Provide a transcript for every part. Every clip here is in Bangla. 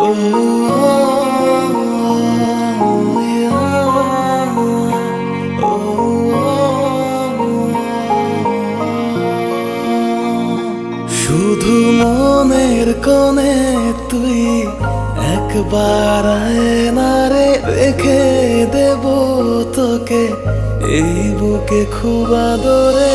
শুধু মনের কোণে তুই একবার নারে রেখে দেব তোকে এই বুকে খুব আদরে।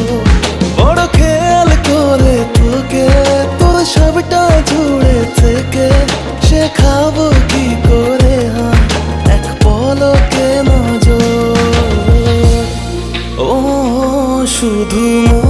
শুধু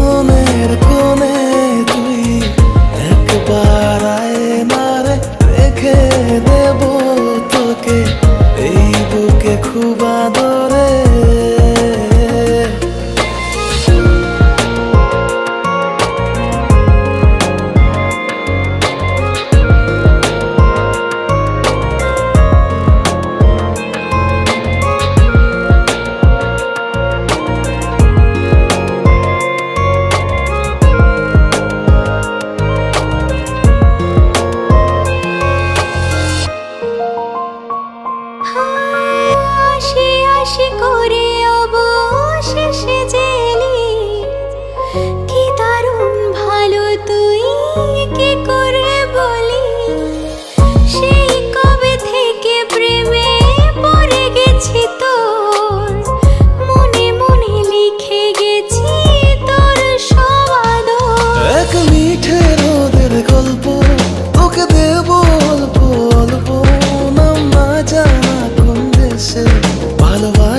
chicoria.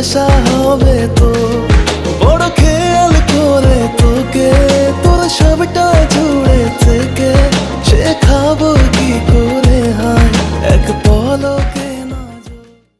আশা হবে তো। বড় খেয়াল করে তোকে তোর সবটা জুড়ে থেকে সে খাব